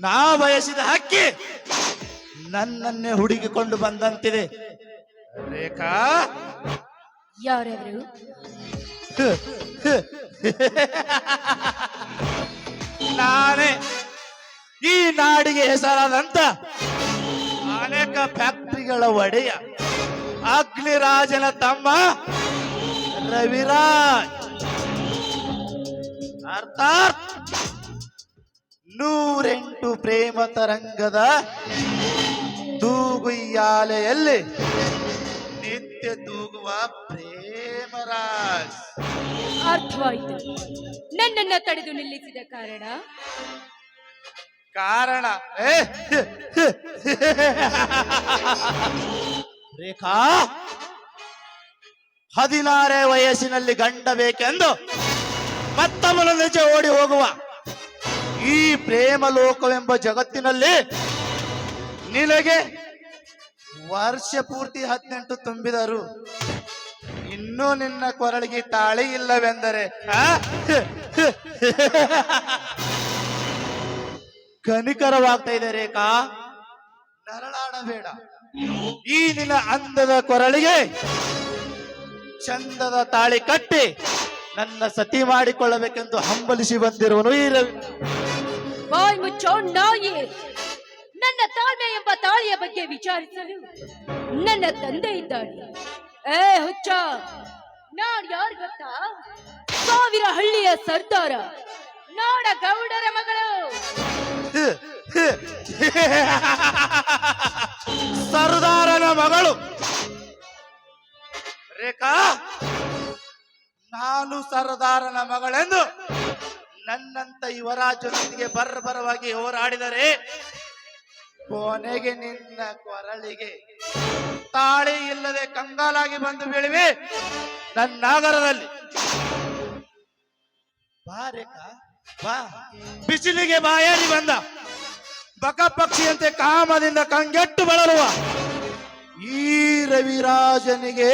ನಾ ಬಯಸಿದ ಹಕ್ಕಿ ನನ್ನನ್ನೇ ಹುಡುಕಿಕೊಂಡು ಬಂದಂತಿದೆ. ರೇಖಾ? ಯಾರ್ಯಾರು? ನಾನೇ ಈ ನಾಡಿಗೆ ಹೆಸರಾದಂತ ಅನೇಕ ಫ್ಯಾಕ್ಟ್ರಿಗಳ ಒಡೆಯ ಅಗ್ನಿರಾಜನ ತಮ್ಮ ರವಿರಾಜ್. ಅರ್ಥಾತ್ ನೂರೆಂಟು ಪ್ರೇಮ ತರಂಗದ ತೂಗುಯ್ಯಾಲೆಯಲ್ಲಿ ನಿತ್ಯ ತೂಗುವ ಪ್ರೇಮರಾಜ್ ಅರ್ಥವಾಯಿತು ನನ್ನನ್ನ ತಡೆದು ನಿಲ್ಲಿಸಿದ ಕಾರಣ ಕಾರಣ ಏ, ರೇಖಾ ಹದಿನಾರೇ ವಯಸ್ಸಿನಲ್ಲಿ ಗಂಡ ಬೇಕೆಂದು ಮತ್ತೊಮ್ಮನ ನಿಜ ಓಡಿ ಹೋಗುವ ಈ ಪ್ರೇಮ ಲೋಕವೆಂಬ ಜಗತ್ತಿನಲ್ಲಿ ನಿನಗೆ ವರ್ಷ ಪೂರ್ತಿ ಹದಿನೆಂಟು ತುಂಬಿದರು. ಇನ್ನೂ ನಿನ್ನ ಕೊರಳಿಗೆ ತಾಳಿ ಇಲ್ಲವೆಂದರೆ? ಕನಿಕರವಾಗ್ತಾ ಇದೆ ರೇಖಾ. ನರಳಾಡಬೇಡ. ಈ ನಿನ್ನ ಅಂದದ ಕೊರಳಿಗೆ ಚಂದದ ತಾಳಿ ಕಟ್ಟಿ ನನ್ನ ಸತಿ ಮಾಡಿಕೊಳ್ಳಬೇಕೆಂದು ಹಂಬಲಿಸಿ ಬಂದಿರುವನು ಈ ರವಿ. ಬಾಯ್ ಮುಚ್ಚೋ ನನ್ನ ತಾಳ್ಮೆ ಎಂಬ ತಾಳಿಯ ಬಗ್ಗೆ ವಿಚಾರಿಸಲು ನನ್ನ ತಂದೆ ಇದ್ದಾಳೆ ಏ ಹುಚ್ಚ, ನಾನ್ ಯಾರು ಗೊತ್ತಾ? ಸಾವಿರ ಹಳ್ಳಿಯ ಸರ್ದಾರ ನಾಡ ಗೌಡರ ಮಗಳು. ಸರ್ದಾರನ ಮಗಳು. ರೇಖಾ, ನಾನು ಸರ್ದಾರನ ಮಗಳೆಂದು ನನ್ನಂತ ಯುವರಾಜನೊಂದಿಗೆ ಬರ್ಬರವಾಗಿ ಹೋರಾಡಿದರೆ ಕೊನೆಗೆ ನಿನ್ನ ಕೊರಳಿಗೆ ತಾಳಿ ಇಲ್ಲದೆ ಕಂಗಾಲಾಗಿ ಬಂದು ಬೀಳಿವೆ ನಾಗರದಲ್ಲಿ ಬಾ ರೇಖಾ, ಬಾ. ಬಿಸಿಲಿಗೆ ಬಾಯಾರಿ ಬಂದ. ಬಕ ಪಕ್ಷಿಯಂತೆ ಕಾಮದಿಂದ ಕಂಗೆಟ್ಟು ಬಳಲುವ. ಈ ರವಿರಾಜನಿಗೆ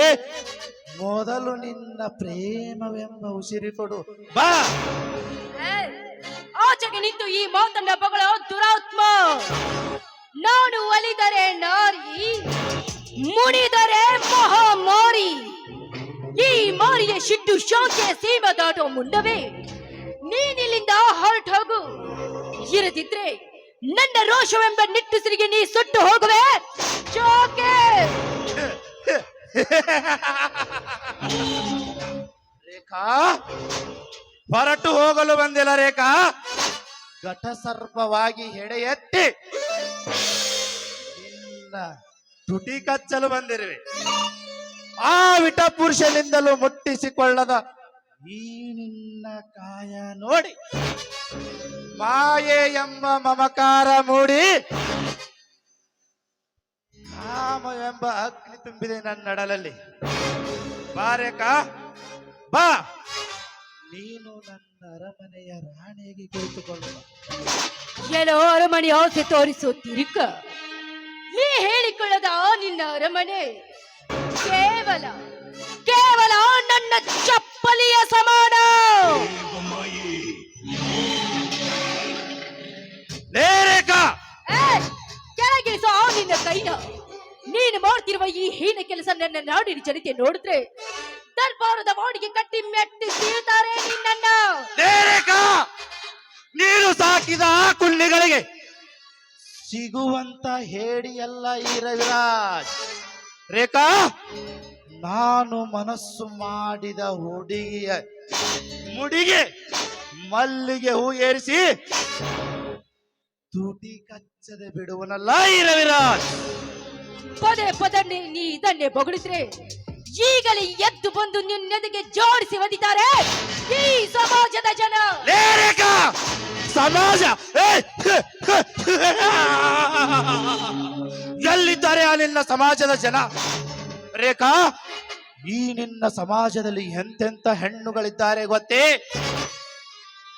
ಮೊದಲು ನಿನ್ನ ಪ್ರೇಮವೆಂಬ ಉಸಿರಿ ಕೊಡು. ಬಾ. ಆಚೆಗೆ ನಿಂತು ಈ ಮಾತನ್ನ ಬಗಳ ದುರಾತ್ಮ. ನಾನು ಒಲಿದರೆ ನಾರಿ, ಮುನಿದರೆ ಮಹಾಮಾರಿ. ಈ ಮಾರಿಯ ಶಿಟ್ಟು ಶಾಂತಿಯ ಸೀಮ ದಾಟೋ ಮುನ್ನವೇ ನೀನಿಲ್ಲಿಂದ ಹೊರಟು ಹೋಗು. ಇರದಿದ್ರೆ ನನ್ನ ರೋಷವೆಂಬ ನಿಟ್ಟುಸಿರಿಗೆ ನೀ ಸುಟ್ಟು ಹೋಗುವೆ. ಚೋಕೆ! ರೇಖಾ ಹೊರಟು ಹೋಗಲು ಬಂದಿಲ್ಲ ರೇಖಾ. ಘಟಸರ್ಪವಾಗಿ ಹೆಡೆ ಎತ್ತಿ ತುಟಿ ಕಚ್ಚಲು ಬಂದಿರುವೆ. ಆ ವಿಟ ಪುರುಷನಿಂದಲೂ ಮುಟ್ಟಿಸಿಕೊಳ್ಳದ ಈ ನಿನ್ನ ಕಾಯ ನೋಡಿ ಮಾಯೆ ಎಂಬ ಮಮಕಾರ ಮೂಡಿ ಕಾಮವೆಂಬ ಅಗ್ನಿ ತುಂಬಿದೆ ನನ್ನ ನಡಲಲ್ಲಿ ಬಾ ರೇಖಾ, ಬಾ. ನೀನು ನನ್ನ ಅರಮನೆಯ ರಾಣಿಯಾಗಿ ಕುಳಿತುಕೊಳ್ಳುವ ಏನೋ ಅರಮನೆ ಆಸೆ ತೋರಿಸೋ ತಿರುಕ ನೀ ಹೇಳಿಕೊಳ್ಳದ ಆ ನಿನ್ನ ಅರಮನೆ. ಕೇವಲ ಕೇವಲ ನನ್ನ ಚಪ್ಪಲಿಯ ಸಮಾನ. ಕೆಳಗಿಳಿಸೋ ನಿನ್ನ ಕೈನ. ನೀನು ಮಾಡ್ತಿರುವ ಈ ಹೀನ ಕೆಲಸ ನನ್ನ ನಾಡಿನ ಜನತೆ ನೋಡಿದ್ರೆ ದರ್ಬಾರದ ವಾಡಿಗೆ ಕಟ್ಟಿ ಮೆಟ್ಟಿ ಸೀಳ್ತಾರೆ ನಿನ್ನನ್ನ. ರೇಖಾ ನೀನು ಸಾಕಿದ ಆ ಕುಳ್ಳಿಗಳಿಗೆ ಸಿಗುವಂತ ಹೇಡಿಯಲ್ಲ ಈ ರವಿರಾಜ್. ರೇಖಾ ನಾನು ಮನಸ್ಸು ಮಾಡಿದ ಹುಡುಗಿಯ ಮುಡಿಗೆ ಮಲ್ಲಿಗೆ ಹೂ ಏರಿಸಿ ತುಟಿ ಕಚ್ಚದೆ ಬಿಡುವನಲ್ಲ ಈ ರವಿರಾಜ್. ಪದೇ ಪದೇ ನೀ- ನೀ ಇದನ್ನೇ ಬೊಗಳಿದ್ರೆ ಈಗಲೇ ಎದ್ದು ಬಂದು ನಿನ್ನೆದೆಗೆ ಜೋಡಿಸಿ ಒದಿತಾರೆ ಈ ಸಮಾಜದ ಜನ. ರೇಖಾ ಸಮಾಜ! ಎಲ್ಲಿದ್ದಾರೆ ಆ ನಿನ್ನ ಸಮಾಜದ ಜನ? ರೇಖಾ, ಈ ನಿನ್ನ ಸಮಾಜದಲ್ಲಿ ಎಂತೆಂತ ಹೆಣ್ಣುಗಳಿದ್ದಾರೆ ಗೊತ್ತೇ?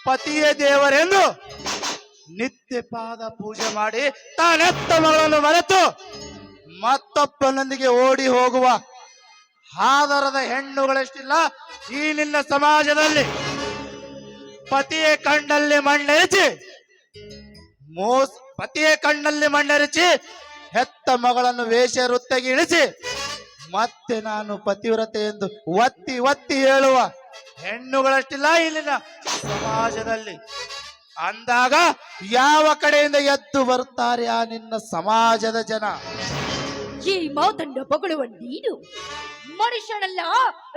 ಪತಿಯೇ ದೇವರೆಂದು ನಿತ್ಯ ಪಾದ ಪೂಜೆ ಮಾಡಿ ತಾನೆತ್ತ ಮಗಳನ್ನು ಮರೆತು ಮತ್ತೊಬ್ಬನೊಂದಿಗೆ ಓಡಿ ಹೋಗುವ ಹಾದರದ ಹೆಣ್ಣುಗಳಷ್ಟಿಲ್ಲ, ಈ ನಿನ್ನ ಸಮಾಜದಲ್ಲಿ ಪತಿಯ ಕಣ್ಣಲ್ಲಿ ಮಣ್ಣೆರಚಿ, ಮೋಸ್, ಪತಿಯ ಕಣ್ಣಲ್ಲಿ ಮಣ್ಣೆರಚಿ, ಹೆತ್ತ ಮಗಳನ್ನು ವೇಷ ವೃತ್ತಿಗೆ ಇಳಿಸಿ, ಮತ್ತೆ ನಾನು ಪತಿವ್ರತೆ ಎಂದು ಒತ್ತಿ ಒತ್ತಿ ಹೇಳುವ ಹೆಣ್ಣುಗಳಷ್ಟಿಲ್ಲ ಇಲ್ಲಿನ ಸಮಾಜದಲ್ಲಿ. ಅಂದಾಗ ಯಾವ ಕಡೆಯಿಂದ ಎದ್ದು ಬರುತ್ತಾರೆ ಆ ನಿನ್ನ ಸಮಾಜದ ಜನ? ಈ ಬಗಳುವ ನೀನು? ಮನುಷ್ಯನಲ್ಲ,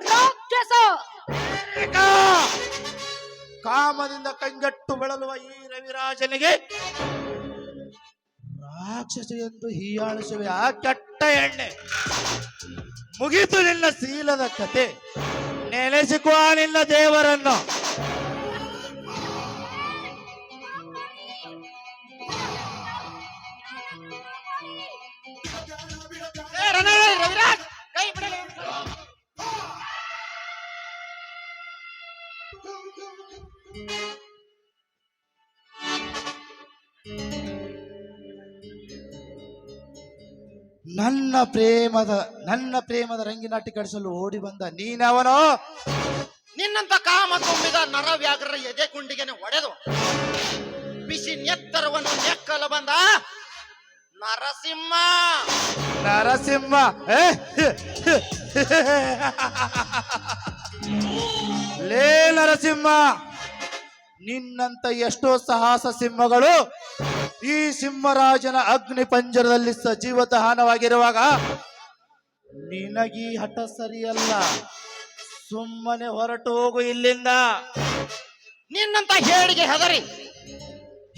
ರಾಕ್ಷಸ! ಕಾಮದಿಂದ ಕಂಗಟ್ಟು ಬಳಲುವ ಈ ರವಿರಾಜನಿಗೆ ರಾಕ್ಷಸ ಎಂದು ಹೀಯಾಳಿಸುವೆ ಆ ಕೆಟ್ಟ ಎಣ್ಣೆ ಮುಗಿತು ನಿನ್ನ ಶೀಲದ ಕತೆ ನೆಲೆಸಿಕುವ ನಿನ್ನ ದೇವರನ್ನು ನನ್ನ ಪ್ರೇಮದ ನನ್ನ ಪ್ರೇಮದ ರಂಗಿನಾಟಿ ಕಡಿಸಲು ಓಡಿ ಬಂದ ನೀನವನೋ ನಿನ್ನಂತ ಕಾಮ ತುಂಬಿದ ನರವ್ಯಾಗ್ರ ಎದೆ ಕುಂಡಿಗೆನೆ ಒಡೆದು ಬಿಸಿ ನೆತ್ತರವನ್ನು ನೆಕ್ಕಲು ಬಂದ ನರಸಿಂಹ ನರಸಿಂಹ? ಲೇ ನರಸಿಂಹ ನಿನ್ನಂತ ಎಷ್ಟೋ ಸಾಹಸ ಸಿಂಹಗಳು ಈ ಸಿಂಹರಾಜನ ಅಗ್ನಿ ಪಂಜರದಲ್ಲಿ ಸಜೀವ ದಹನವಾಗಿರುವಾಗ ನಿನಗೀ ಹಠ ಸರಿಯಲ್ಲ. ಸುಮ್ಮನೆ ಹೊರಟು ಹೋಗು ಇಲ್ಲಿಂದ. ನಿನ್ನಂತ ಹೇಳಿಗೆ ಹೆದರಿ.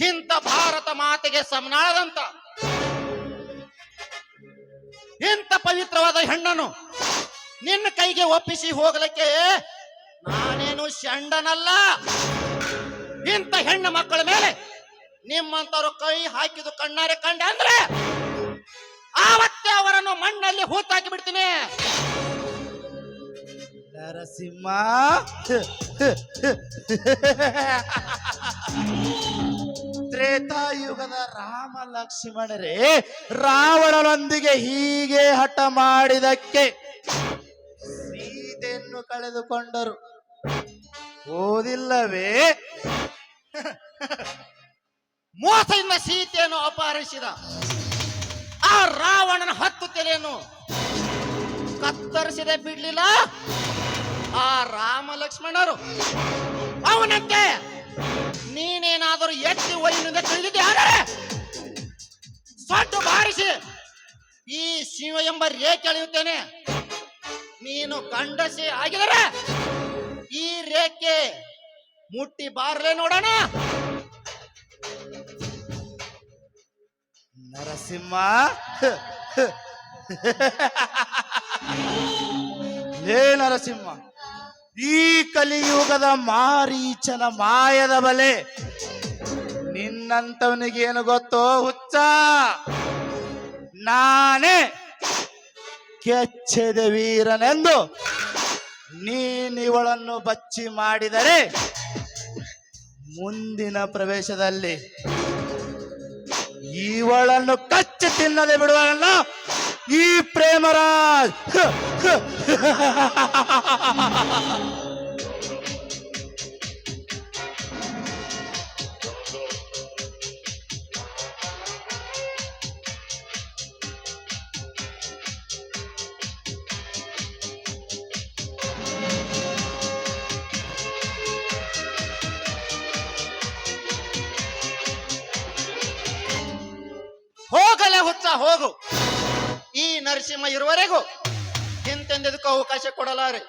ಇಂಥ ಭಾರತ ಮಾತೆಗೆ ಸಮನಾದಂತ ಇಂಥ ಪವಿತ್ರವಾದ ಹೆಣ್ಣನು ನಿನ್ನ ಕೈಗೆ ಒಪ್ಪಿಸಿ ಹೋಗಲಿಕ್ಕೆ ನಾನೇನು ಶಂಡನಲ್ಲ ಇಂಥ ಹೆಣ್ಣು ಮಕ್ಕಳ ಮೇಲೆ ನಿಮ್ಮಂತವರು ಕೈ ಹಾಕಿದು ಕಣ್ಣಾರೆ ಕಂಡೆ ಅಂದ್ರೆ ಆವತ್ತೇ ಅವರನ್ನು ಮಣ್ಣಲ್ಲಿ ಹೂತಾಕಿ ಬಿಡ್ತೀನಿ. ನರಸಿಂಹ. ತ್ರೇತಾಯುಗದ ರಾಮ ಲಕ್ಷ್ಮಣರೇ ರಾವಣನೊಂದಿಗೆ ಹೀಗೆ ಹಠ ಮಾಡಿದಕ್ಕೆ ಸೀತೆಯನ್ನು ಕಳೆದುಕೊಂಡರು. ಓದಿಲ್ಲವೇ? ಮೋಸದಿಂದ ಸೀತೆಯನ್ನು ಅಪಹರಿಸಿದ. ಆ ರಾವಣನ ಹತ್ತು ತಲೆಯನ್ನು ಕತ್ತರಿಸದೆ ಬಿಡ್ಲಿಲ್ಲ. ಆ ರಾಮ ಲಕ್ಷ್ಮಣರು, ಅವನಂತೆ ನೀನೇನಾದರೂ ಎತ್ತಿ ಒಯ್ಯಿನಿಂದ ತಿಳಿದಿದ್ದೆ ಸೊಟ್ಟು ಬಾರಿಸಿ ಈ ಶಿವ ಎಂಬ ರೇಖೆ ಎಳೆಯುತ್ತೇನೆ ನೀನು ಗಂಡಸಿ ಆಗಿದರೆ ಈ ರೇಖೆ ಮುಟ್ಟಿ ಬಾರ್ಲೆ ನೋಡೋಣ. ನರಸಿಂಹ. ಲೇ ನರಸಿಂಹ, ಈ ಕಲಿಯುಗದ ಮಾರೀಚನ ಮಾಯದ ಬಲೆ ನಿನ್ನಂತವನಿಗೇನು ಗೊತ್ತೋ ಹುಚ್ಚ? ನಾನೇ ಕೆಚ್ಚೆದ ವೀರನೆಂದು ನೀನಿವಳನ್ನು ಬಚ್ಚಿ ಮಾಡಿದರೆ ಮುಂದಿನ ಪ್ರವೇಶದಲ್ಲಿ ಇವಳನ್ನು ಕಚ್ಚಿ ತಿನ್ನದೆ ಬಿಡುವಲ್ಲ ಈ ಪ್ರೇಮರಾಜ್. ನರಸಿಂಹ ಇರುವವರೆಗೂ ಹಿಂತೆಂದದಕ್ಕೂ ಅವಕಾಶ ಕೊಡಲಾರೆ.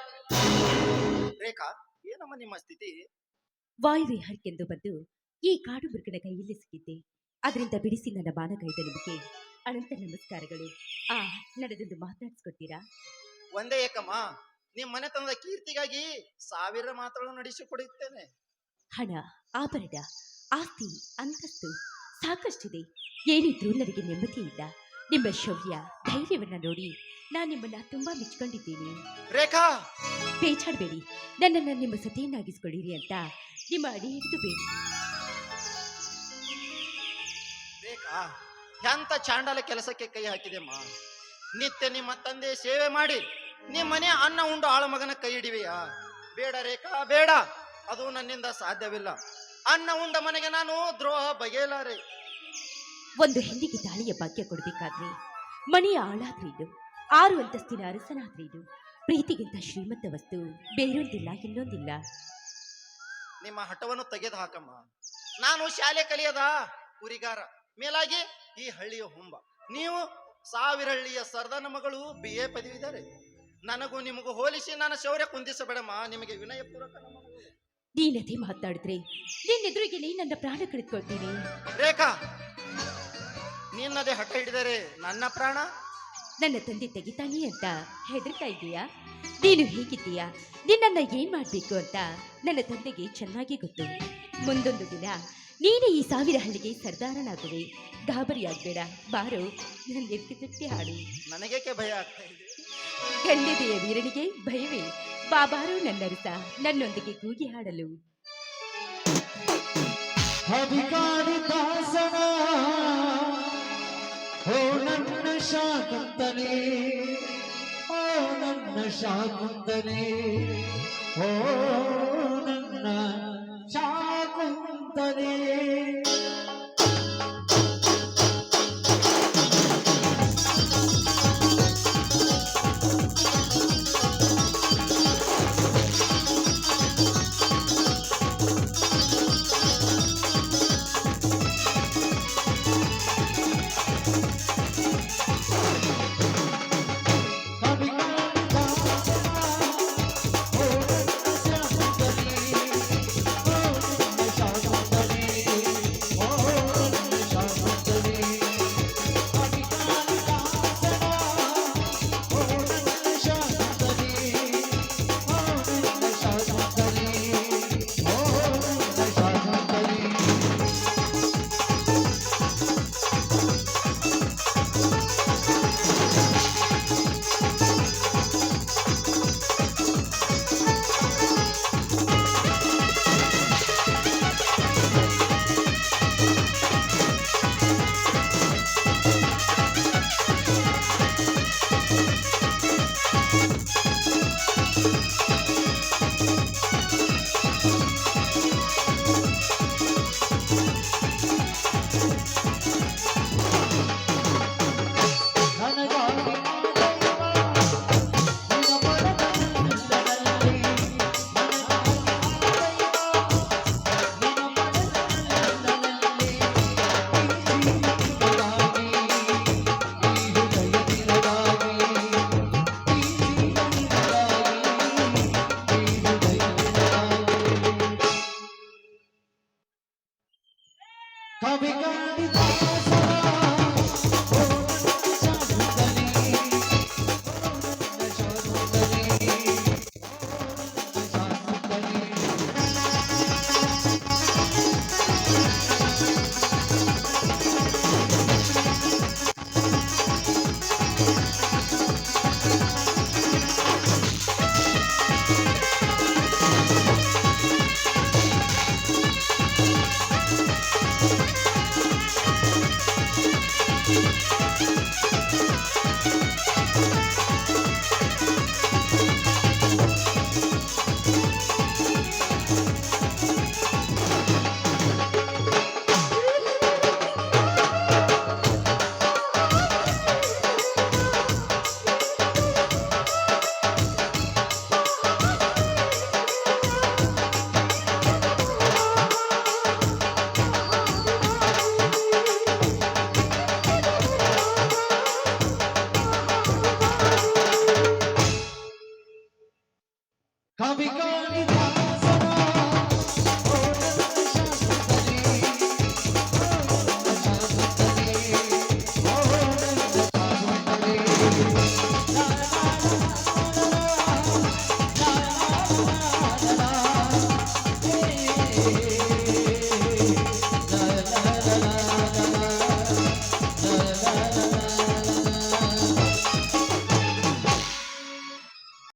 ರೇಖಾ ಏನಮ್ಮ ನಿಮ್ಮ ಸ್ಥಿತಿ? ವಾಯುವಿಹಾರಕ್ಕೆಂದು ಬಂದು ಈ ಕಾಡು ಮೃಗನ ಕೈಯಲ್ಲಿ ಸಿಕ್ಕಿದ್ದೆ. ಅದರಿಂದ ಬಿಡಿಸಿ ನನ್ನ ಬಾಣಗೈದ ನಿಮಗೆ ಅನಂತ ನಮಸ್ಕಾರಗಳು. ಆ ನಡೆದೊಂದು ಮಾತಾಡಿಸ್ಕೊಡ್ತೀರಾ? ಒಂದೇ ಏಕಮ್ಮ ನಿಮ್ಮ ಮನೆತನದ ಕೀರ್ತಿಗಾಗಿ ಸಾವಿರ ಮಾತುಗಳನ್ನು ನಡೆಸಿಕೊಡುತ್ತೇನೆ ಹಣ ಆಭರಣ ಆಸ್ತಿ ಅಂತಸ್ತು ಸಾಕಷ್ಟಿದೆ. ಏನಿದ್ರೂ ನನಗೆ ನೆಮ್ಮದಿ ಇಲ್ಲ ನಿಮ್ಮ ಶೌರ್ಯ ಧೈರ್ಯವನ್ನ ನೋಡಿ ನಾನು ನಿಮ್ಮನ್ನ ತುಂಬಾ ಮೆಚ್ಕೊಂಡಿದ್ದೀನಿ. ರೇಖಾ! ಬೇಜಾಡಬೇಡಿ. ನನ್ನನ್ನು ನಿಮ್ಮ ಸತಿಯನ್ನಾಗಿಸ್ಕೊಳ್ಳಿರಿ ಅಂತ ನಿಮ್ಮ ಅಡಿ ಹಿಡಿದು ಬೇಡಿ. ರೇಖಾ ಎಂತ ಚಾಂಡಲ ಕೆಲಸಕ್ಕೆ ಕೈ ಹಾಕಿದೆಮ್ಮ? ನಿತ್ಯ ನಿಮ್ಮ ತಂದೆ ಸೇವೆ ಮಾಡಿ ನಿಮ್ಮ ಮನೆ ಅನ್ನ ಉಂಡು ಆಳ ಮಗನ ಕೈ ಹಿಡಿವೆಯಾ? ಬೇಡ ರೇಖಾ ಬೇಡ. ಅದು ನನ್ನಿಂದ ಸಾಧ್ಯವಿಲ್ಲ. ಅನ್ನ ಉಂಡ ಮನೆಗೆ ನಾನು ದ್ರೋಹ ಬಗೆಯಲಾರೆ. ಒಂದು ಹೆಣ್ಣಿಗೆ ತಾಳಿಯ ಭಾಗ್ಯ ಕೊಡಬೇಕಾದ್ರೆ ಮನೆಯ ಇದು ಆರು ಅಂತಸ್ತಿನ ಇದು ಪ್ರೀತಿಗಿಂತ ಶ್ರೀಮಂತ ವಸ್ತು ಬೇರೊಂದಿಲ್ಲ ಇನ್ನೊಂದಿಲ್ಲ. ನಿಮ್ಮ ಹಠವನ್ನು ತೆಗೆದು ಹಾಕಮ್ಮ. ನಾನು ಶಾಲೆ ಕಲಿಯದ ಕುರಿಗಾರ ಮೇಲಾಗಿ ಈ ಹಳ್ಳಿಯ ಹುಂಬ. ನೀವು ಸಾವಿರ ಹಳ್ಳಿಯ ಸರ್ದಾನ ಮಗಳು ಬಿ ಎ ಪದವಿದ್ದಾರೆ ನನಗೂ ನಿಮಗೂ ಹೋಲಿಸಿ ನಾನು ಶೌರ್ಯ ಕುಂದಿಸಬೇಡಮ್ಮ ನಿಮಗೆ ವಿನಯಪೂರ್ವಕ ಪೂರ್ವಕ ನೀನದೇ ಮಾತಾಡಿದ್ರೆ ನಿನ್ನೆದುರಿಗೆ ನನ್ನ ಪ್ರಾಣ ಕಳೆದುಕೊಳ್ತೀನಿ. ರೇಖಾ ನಿನ್ನದೇ ಹಠ ಹಿಡಿದರೆ ನನ್ನ ಪ್ರಾಣ? ನನ್ನ ತಂದೆ ತೆಗಿತಾನೆ ಅಂತ ಹೆದರ್ತಾ ಇದೀಯಾ ನೀನು ಹೇಗಿದ್ದೀಯಾ? ನಿನ್ನನ್ನ ಏನ್ ಮಾಡ್ಬೇಕು ಅಂತ ನನ್ನ ತಂದೆಗೆ ಚೆನ್ನಾಗಿ ಗೊತ್ತು. ಮುಂದೊಂದು ದಿನ ನೀನೇ ಈ ಸಾವಿರ ಹಳ್ಳಿಗೆ ಸರ್ದಾರನಾಗುವೆ. ಗಾಬರಿಯಾಗ್ಬೇಡ ಬಾರು ನನ್ನ ಎತ್ತಿ ತಟ್ಟಿ ಹಾಡು. ನನಗೇಕೆ ಭಯ ಆಗ್ತಾ ಇದೆ? ಗಂಡಿದೆಯ ವೀರನಿಗೆ ಭಯವೇ. ಬಾಬಾರು ನನ್ನರಿತ ನನ್ನೊಂದಿಗೆ ಕೂಗಿ ಹಾಡಲು. ಅಧಿಕಾರಿ ಶಾಕುಂತನೆ ಓ ನನ್ನ ಶಾಕುಂತನೆ ಓ ನನ್ನ ಶಾಕುಂತನೆ become, become.